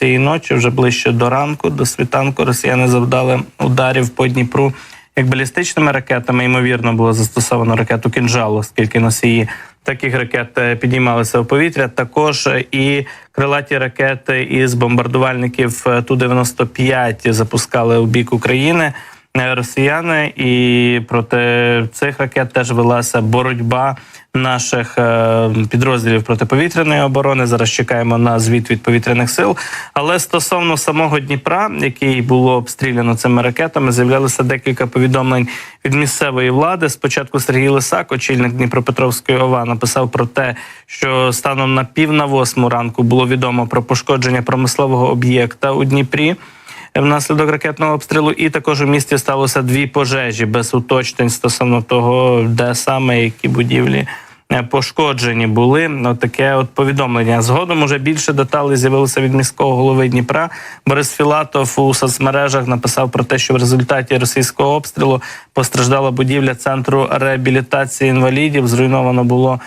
цієї ночі, вже ближче до ранку, до світанку, росіяни завдали ударів по Дніпру як балістичними ракетами. Ймовірно, було застосовано ракету «Кінжал», оскільки носії таких ракет е, підіймалися в повітря. Також е, і крилаті ракети із бомбардувальників е, Ту-95 запускали у бік України. Е, Росіяни, і проти цих ракет теж велася боротьба наших е, підрозділів протиповітряної оборони. Зараз чекаємо на звіт від повітряних сил. Але стосовно самого Дніпра, який було обстріляно цими ракетами, з'являлося декілька повідомлень від місцевої влади. Спочатку Сергій Лисак, очільник Дніпропетровської ОВА, написав про те, що станом на пів на восьму ранку було відомо про пошкодження промислового об'єкта у Дніпрі. Внаслідок ракетного обстрілу, і також у місті сталося дві пожежі без уточнень стосовно того, де саме які будівлі е, пошкоджені були. От таке от повідомлення. Згодом уже більше деталей з'явилося від міського голови Дніпра. Борис Філатов у соцмережах написав про те, що в результаті російського обстрілу постраждала будівля центру реабілітації інвалідів. Зруйновано було.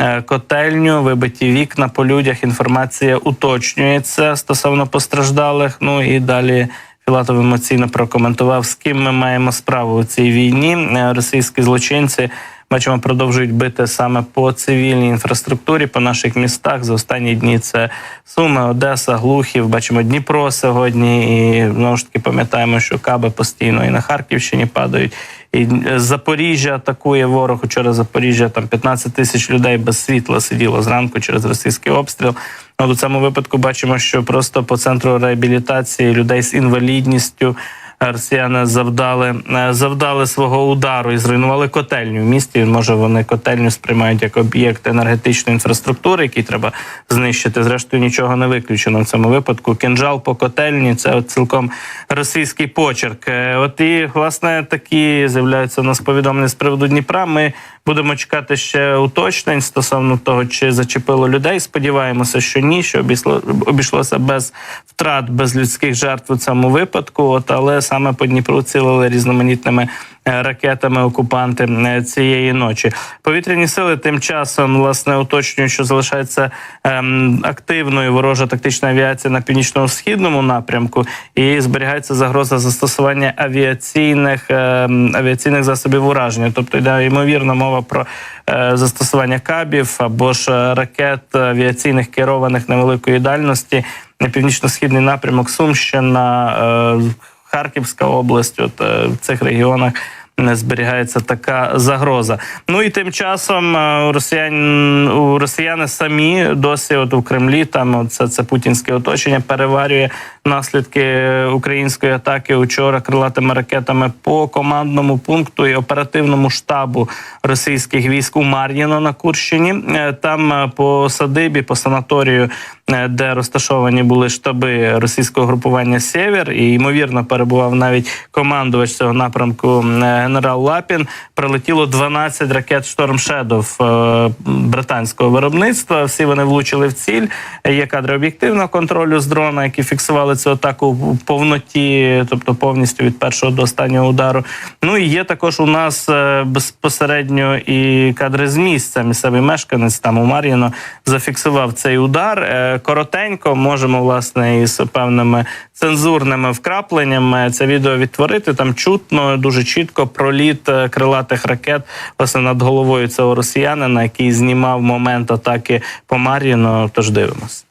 Е, Котельню, вибиті вікна по людях. Інформація уточнюється стосовно постраждалих. Ну і далі Філатов емоційно прокоментував, з ким ми маємо справу у цій війні. Е, Російські злочинці бачимо, продовжують бити саме по цивільній інфраструктурі, по наших містах. За останні дні це Суми, Одеса, Глухів. Бачимо Дніпро сьогодні. І знову ж таки пам'ятаємо, що каби постійно і на Харківщині падають. І е, Запоріжжя атакує ворог. Учора Запоріжжя там 15 тисяч людей без світла сиділо зранку через російський обстріл. Ну, у цьому випадку бачимо, що просто по центру реабілітації людей з інвалідністю росіяни завдали е, завдали свого удару і зруйнували котельню в місті. Може, вони котельню сприймають як об'єкт енергетичної інфраструктури, який треба знищити. Зрештою, нічого не виключено в цьому випадку. Кінжал по котельні це цілком російський почерк. Е, От і власне такі з'являються у нас повідомлення з приводу Дніпра. Ми будемо чекати ще уточнень стосовно того, чи зачепило людей. Сподіваємося, що ні, що обійшло, обійшлося без втрат, без людських жертв у цьому випадку. От але саме по Дніпру цілили різноманітними ракетами окупанти е, цієї ночі. Повітряні сили тим часом власне уточнюють, що залишається ем, активною ворожа тактична авіація на північно-східному напрямку, і зберігається загроза застосування авіаційних ем, авіаційних засобів ураження. Тобто йде ймовірно мова про е, застосування кабів або ж е, ракет авіаційних керованих невеликої дальності на північно-східний напрямок Сумщина. Харківська область, от е, в цих регіонах не зберігається така загроза. Ну і тим часом е, росіян росіяни самі досі, от у Кремлі, там це, це путінське оточення переварює наслідки української атаки учора крилатими ракетами по командному пункту і оперативному штабу російських військ у Мар'їно на Курщині. Е, Там е, по садибі, по санаторію, е, де розташовані були штаби російського групування Сєвєр, і ймовірно перебував навіть командувач цього напрямку е, генерал Лапін. Прилетіло 12 ракет Шторм Шедов е, британського виробництва. Всі вони влучили в ціль. Є кадри об'єктивного контролю з дрона, які фіксували цю атаку в повноті, тобто повністю від першого до останнього удару. Ну і є також у нас е, безпосередньо і кадри з місця. Місцевий мешканець там у Мар'їно зафіксував цей удар. Е, Коротенько можемо власне із певними цензурними вкрапленнями це відео відтворити. Там чутно дуже чітко проліт е, крилатих ракет власне над головою цього росіянина, який знімав момент атаки по Мар'їно. Тож дивимось.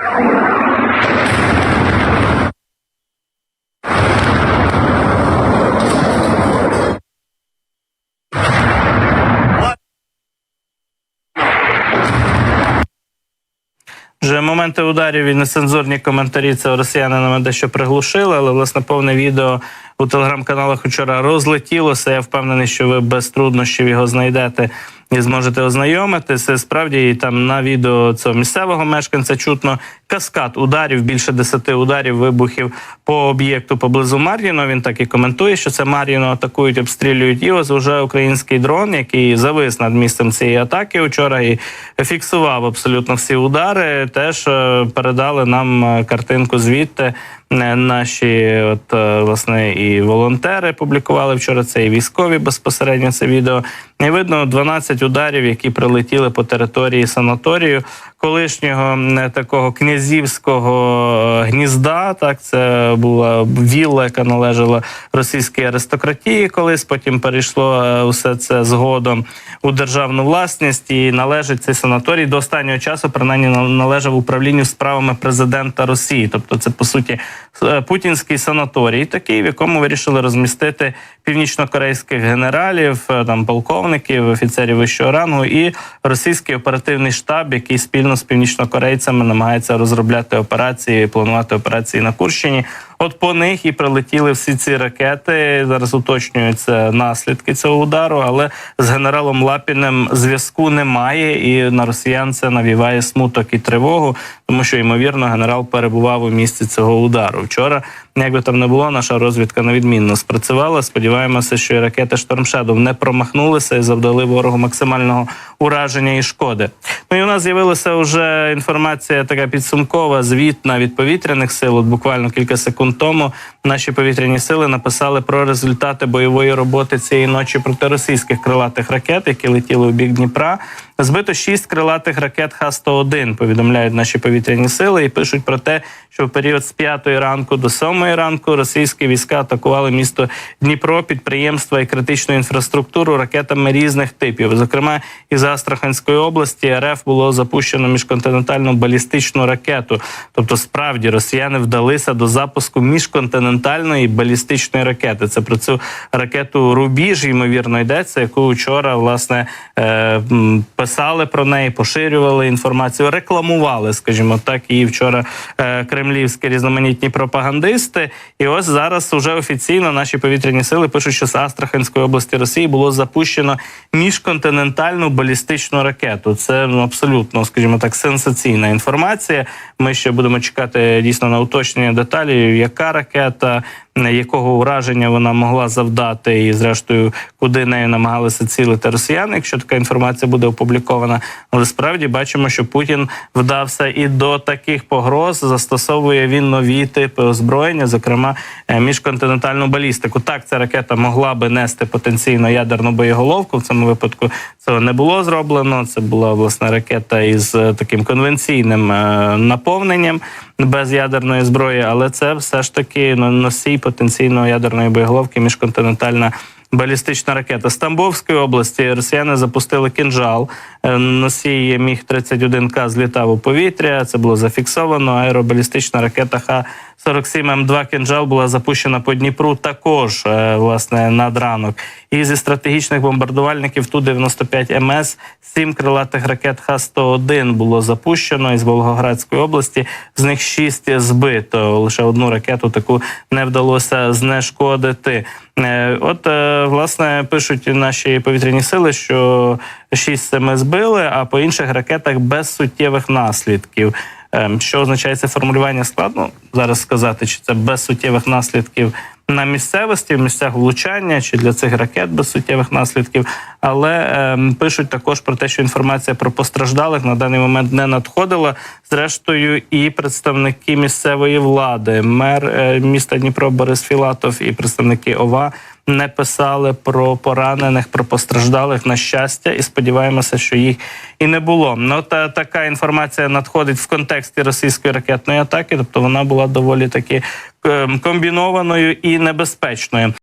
Вже моменти ударів і нецензурні коментарі це росіянинами дещо приглушили, але власне повне відео у телеграм-каналах вчора розлетілося. Я впевнений, що ви без труднощів його знайдете і зможете ознайомитися. Справді там на відео цього місцевого мешканця чутно каскад ударів, більше десяти ударів, вибухів по об'єкту поблизу Мар'їно. Він так і коментує, що це Мар'їно атакують, обстрілюють. І ось уже український дрон, який завис над місцем цієї атаки вчора і фіксував абсолютно всі удари. Теж е, передали нам е, картинку звідти. Е, Наші, от е, власне, і волонтери публікували вчора це, і військові безпосередньо це відео. Не видно 12 ударів, які прилетіли по території санаторію. Колишнього такого князівського е, гнізда. Так, це була вілла, яка належала російській аристократії. Колись потім перейшло е, усе це згодом у державну власність і належить цей санаторій до останнього часу, принаймні нал- належав управлінню справами президента Росії. Тобто, це по суті е, путінський санаторій, такий, в якому вирішили розмістити північнокорейських генералів, е, там полковників, офіцерів вищого рангу і російський оперативний штаб, який спільно з північнокорейцями намагається розробляти операції, планувати операції на Курщині. От по них і прилетіли всі ці ракети. Зараз уточнюються наслідки цього удару, але з генералом Лапіним зв'язку немає, і на росіян це навіває смуток і тривогу, тому що ймовірно генерал перебував у місці цього удару. Вчора, як би там не було, наша розвідка невідмінно спрацювала. Сподіваємося, що і ракети Штормшедов не промахнулися і завдали ворогу максимального ураження і шкоди. Ну і у нас з'явилася вже інформація така підсумкова, звітна від повітряних сил. От буквально кілька секунд тому наші повітряні сили написали про результати бойової роботи цієї ночі проти російських крилатих ракет, які летіли у бік Дніпра. Збито шість крилатих ракет Х-101, повідомляють наші повітряні сили, і пишуть про те, що в період з 5 ранку до 7 ранку російські війська атакували місто Дніпро, підприємства і критичну інфраструктуру ракетами різних типів. Зокрема, із Астраханської області РФ було запущено міжконтинентальну балістичну ракету. Тобто, справді росіяни вдалися до запуску міжконтинентальної балістичної ракети. Це про цю ракету Рубіж, ймовірно, йдеться, яку вчора власне е, м, писали про неї, поширювали інформацію, рекламували, скажімо так, її вчора е, кремлівські різноманітні пропагандисти. І ось зараз уже офіційно наші повітряні сили пишуть, що з Астраханської області Росії було запущено міжконтинентальну балістичну ракету. Це ну, абсолютно, скажімо так, сенсаційна інформація. Ми ще будемо чекати дійсно на уточнення деталі, яка ракета. Якого ураження вона могла завдати, і зрештою, куди нею намагалися цілити росіяни, якщо така інформація буде опублікована. Але справді бачимо, що Путін вдався і до таких погроз застосовує він нові типи озброєння, зокрема е, міжконтинентальну балістику. Так, ця ракета могла би нести потенційно ядерну боєголовку. В цьому випадку цього не було зроблено. Це була власне ракета із е, таким конвенційним е, наповненням без ядерної зброї, але це все ж таки носій потенційно ядерної боєголовки міжконтинентальна. Балістична ракета з Тамбовської області росіяни запустили кінжал. Е, Носій міг 31 к злітав у повітря. Це було зафіксовано. Аеробалістична ракета Х-47М2 кінжал була запущена по Дніпру. Також е, власне над ранок. І зі стратегічних бомбардувальників ту 95 МС сім крилатих ракет Х-101 було запущено із Волгоградської області. З них шість збито. Лише одну ракету таку не вдалося знешкодити. Е, От е, власне пишуть наші повітряні сили, що шість семи збили, а по інших ракетах без суттєвих наслідків. Ем, Що означає це формулювання складно зараз сказати, чи це без суттєвих наслідків на місцевості, в місцях влучання, чи для цих ракет без суттєвих наслідків. Але ем, пишуть також про те, що інформація про постраждалих на даний момент не надходила. Зрештою, і представники місцевої влади, мер е, міста Дніпро Борис Філатов і представники ОВА не писали про поранених, про постраждалих на щастя, і сподіваємося, що їх і не було. Ну та така інформація надходить в контексті російської ракетної атаки, тобто вона була доволі таки ем, комбінованою і небезпечною.